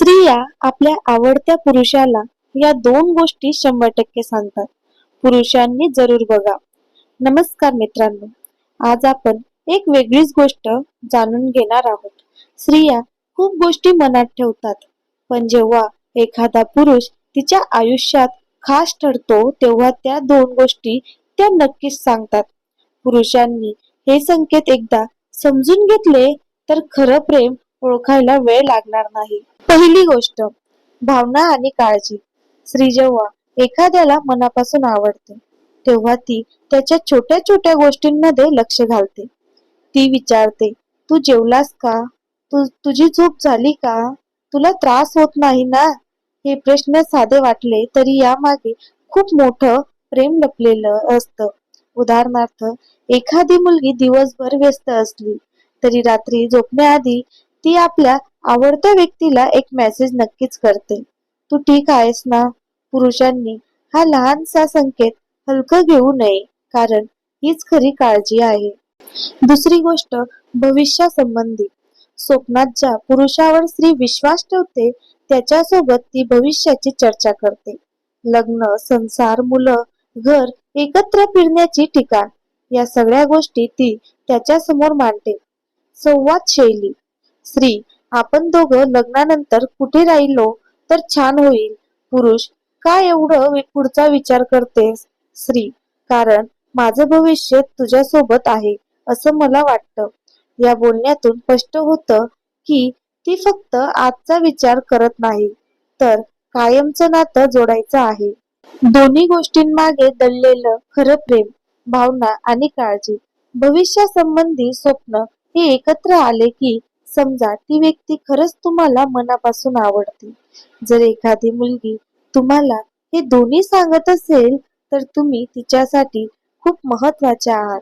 स्त्रिया आपल्या आवडत्या पुरुषाला या दोन गोष्टी शंभर टक्के सांगतात. पुरुषांनी जरूर बघा. नमस्कार मित्रांनो. आज आपण एक वेगळीच गोष्ट जाणून घेणार आहोत. स्त्रिया खूप गोष्टी मनात ठेवतात. पण जेव्हा एखादा पुरुष तिच्या आयुष्यात खास ठरतो तेव्हा त्या दोन गोष्टी त्या नक्कीच सांगतात. पुरुषांनी हे संकेत एकदा समजून घेतले तर खरं प्रेम ओळखायला वेळ लागणार नाही. पहिली गोष्ट भावना आणि काळजी. स्त्री जेव्हा एखाद्याला मनापासून आवडते तेव्हा ती त्याच्या छोट्या छोट्या गोष्टींमध्ये लक्ष घालते. ती विचारते तू जेवलास का? तू तुझी झोप झाली का? तुला त्रास होत नाही ना? हे प्रश्न साधे वाटले तरी यामागे खूप मोठं प्रेम लपलेलं असतं. उदाहरणार्थ एखादी मुलगी दिवसभर व्यस्त असली तरी रात्री झोपण्याआधी ती आपल्या आवडत्या व्यक्तीला एक मेसेज नक्कीच करते. तू ठीक आहेस ना पुरुषांनी? हा लहानसा संकेत हलकं घेऊ नये कारण हीच खरी काळजी आहे. दुसरी गोष्ट भविष्यासंबंधी. स्वप्नात ज्या पुरुषावर स्त्री विश्वास ठेवते त्याच्यासोबत ती भविष्याची चर्चा करते. लग्न संसार मुलं घर एकत्र फिरण्याची ठिकाण या सगळ्या गोष्टी ती त्याच्यासमोर मांडते. संवाद शैली. स्त्री आपण दोघं लग्नानंतर कुठे राहिलो तर छान होईल. पुरुष का एवढं पुढचा विचार करतेस? स्त्री कारण माझं भविष्य तुझ्या सोबत आहे असं मला वाटतं. या बोलण्यातून स्पष्ट होतं की ती फक्त आजचा विचार करत नाही तर कायमचं नातं जोडायचं आहे. दोन्ही गोष्टींमागे दडलेलं खरं प्रेम भावना आणि काळजी भविष्यासंबंधी स्वप्न हे एकत्र आले की समजा ती व्यक्ती खरंच तुम्हाला मनापासून आवडते. जर एखादी मुलगी तुम्हाला हे दोन्ही सांगत असेल तर तुम्ही तिच्यासाठी खूप महत्त्वाचे आहात.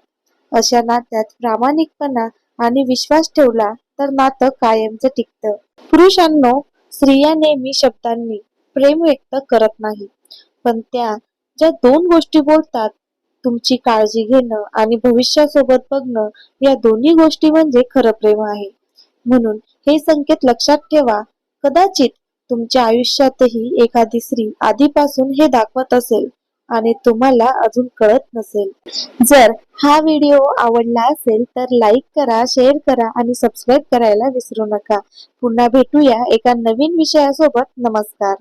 अशा नात्यात प्रामाणिकपणा आणि विश्वास ठेवला तर नातं कायमचं टिकतं. पुरुषांनो स्त्रिया नेहमी शब्दांनी प्रेम व्यक्त करत नाही. पण त्या ज्या दोन गोष्टी बोलतात तुमची काळजी घेणं आणि भविष्यासोबत बघणं या दोन्ही गोष्टी म्हणजे खरं प्रेम आहे. म्हणून हे संकेत लक्षात ठेवा. कदाचित तुमच्या आयुष्यातही एखादी स्त्री आधीपासून हे दाखवत असेल आणि तुम्हाला अजून कळत नसेल. जर हा व्हिडिओ आवडला असेल तर लाईक करा शेअर करा आणि सबस्क्राईब करायला विसरू नका. पुन्हा भेटूया एका नवीन विषयासोबत. नमस्कार.